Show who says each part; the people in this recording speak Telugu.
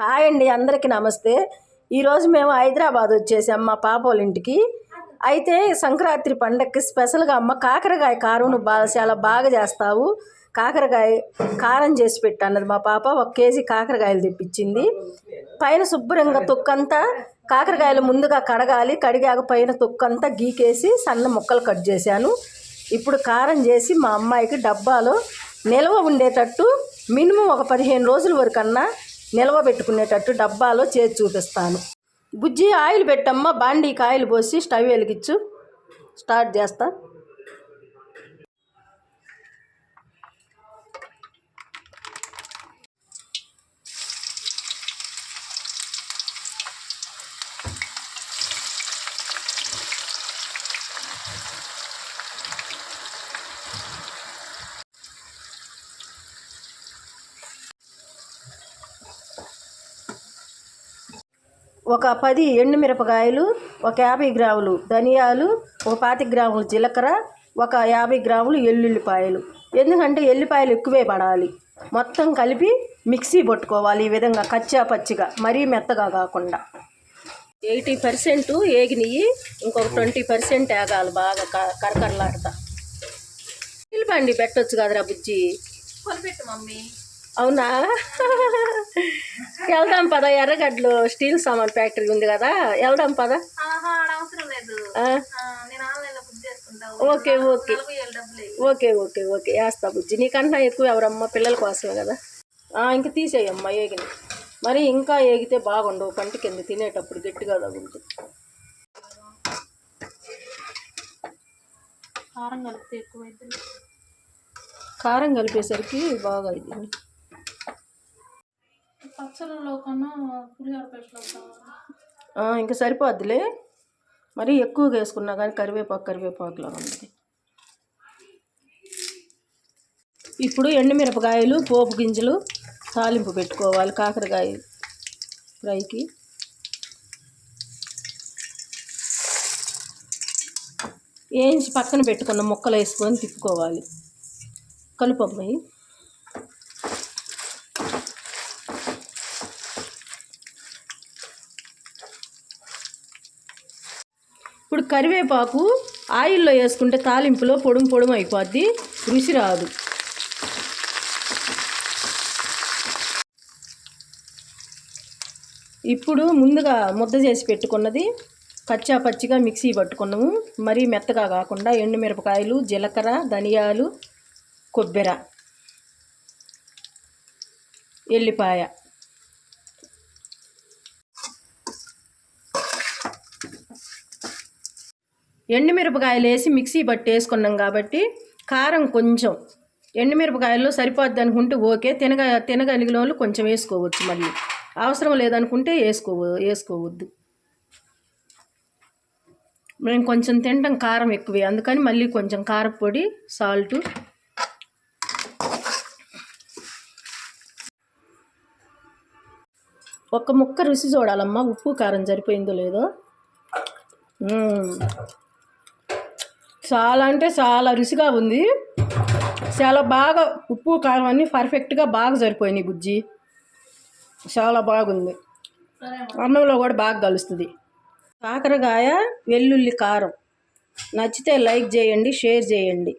Speaker 1: హాయ్ అండి అందరికీ నమస్తే. ఈరోజు మేము హైదరాబాద్ వచ్చేసాం మా పాప వాళ్ళ ఇంటికి. అయితే సంక్రాంతి పండగకి స్పెషల్గా అమ్మ కాకరకాయ కారును బాగా చాలా బాగా చేస్తావు. కాకరకాయ కారం చేసి పెట్టన్నది మా పాప. ఒక కేజీ కాకరకాయలు తెప్పించింది. పైన శుభ్రంగా తొక్కంతా కాకరకాయలు ముందుగా కడగాలి. కడిగాక పైన తొక్కంతా గీకేసి సన్న ముక్కలు కట్ చేశాను. ఇప్పుడు కారం చేసి మా అమ్మాయికి డబ్బాలో నిల్వ ఉండేటట్టు మినిమం ఒక పదిహేను రోజుల వరకన్నా నిల్వ పెట్టుకునేటట్టు డబ్బాలో చేసి చూపిస్తాను. బుజ్జి ఆయిల్ పెట్టమ్మ బాండీకి ఆయిల్ పోసి స్టవ్ వెలిగించు. స్టార్ట్ చేస్తా. ఒక పది ఎండుమిరపకాయలు ఒక యాభై గ్రాములు ధనియాలు ఒక పాతిక గ్రాములు జీలకర్ర ఒక యాభై గ్రాములు ఎల్లుల్లిపాయలు. ఎందుకంటే ఎల్లిపాయలు ఎక్కువే పడాలి. మొత్తం కలిపి మిక్సీ పట్టుకోవాలి ఈ విధంగా కచ్చా పచ్చిగా మరీ మెత్తగా కాకుండా. ఎయిటీ పర్సెంట్ ఏగినవి ఇంకొక ట్వంటీ పర్సెంట్ ఏగాలి బాగా క- కరకరలాడతా. నిలబండి పెట్టొచ్చు కదరా బుజ్జి?
Speaker 2: కొనిపెట్టు మమ్మీ.
Speaker 1: అవునా? వెళ్దాం పద ఎర్రగడ్డలో స్టీల్ సామాన్ ఫ్యాక్టరీ ఉంది కదా వెళ్దాం పద. Okay okay. Okay okay okay. వేస్తా బుజ్జి. నీకన్నా ఎక్కువ ఎవరమ్మా? పిల్లల కోసమే కదా. ఇంక తీసేయమ్మా ఏగిన. మరి ఇంకా ఏగితే బాగుండవు పంట కింద తినేటప్పుడు గట్టిగా తగులుతుంది.
Speaker 2: కారం కలిపితే ఎక్కువ
Speaker 1: కారం కలిపేసరికి బాగా ఇది
Speaker 2: పచ్చళ్ళలో కన్నా పులిహోర పేస్ట్లో
Speaker 1: ఇంకా సరిపోద్దిలే. మరి ఎక్కువగా వేసుకున్నా కానీ కరివేపాకు కరివేపాకులో ఉంది. ఇప్పుడు ఎండుమిరపకాయలు పోపు గింజలు తాలింపు పెట్టుకోవాలి కాకరకాయ ఫ్రైకి. వేయించి పక్కన పెట్టుకున్న ముక్కలు వేసుకొని తిప్పుకోవాలి. కలుపమ్మాయి ఇప్పుడు కరివేపాకు ఆయిల్లో వేసుకుంటే తాలింపులో పొడుం పొడుం అయిపోద్ది. రుచి రాదు. ఇప్పుడు ముందుగా ముద్ద చేసి పెట్టుకున్నది కచ్చా పచ్చిగా మిక్సీ పట్టుకున్నాము. మరీ మెత్తగా కాకుండా ఎండుమిరపకాయలు జీలకర్ర ధనియాలు కొబ్బెర ఎల్లిపాయ. ఎండుమిరపకాయలు వేసి మిక్సీ పట్టి వేసుకున్నాం కాబట్టి కారం కొంచెం ఎండుమిరపకాయల్లో సరిపోద్ది అనుకుంటే ఓకే తినగ తినగలిగిన వాళ్ళు కొంచెం వేసుకోవచ్చు మళ్ళీ. అవసరం లేదనుకుంటే వేసుకో వేసుకోవద్దు. మేము కొంచెం తింటాం కారం ఎక్కువే అందుకని మళ్ళీ కొంచెం కారపొడి సాల్ట్. ఒక్క ముక్క రుచి చూడాలమ్మా ఉప్పు కారం సరిపోయిందో లేదో? చాలా అంటే చాలా రుచిగా ఉంది. చాలా బాగా ఉప్పు కారం అన్నీ పర్ఫెక్ట్గా బాగా సరిపోయినాయి బుజ్జి. చాలా బాగుంది. అన్నంలో కూడా బాగా కలుస్తుంది. కాకరకాయ వెల్లుల్లి కారం. నచ్చితే లైక్ చేయండి షేర్ చేయండి.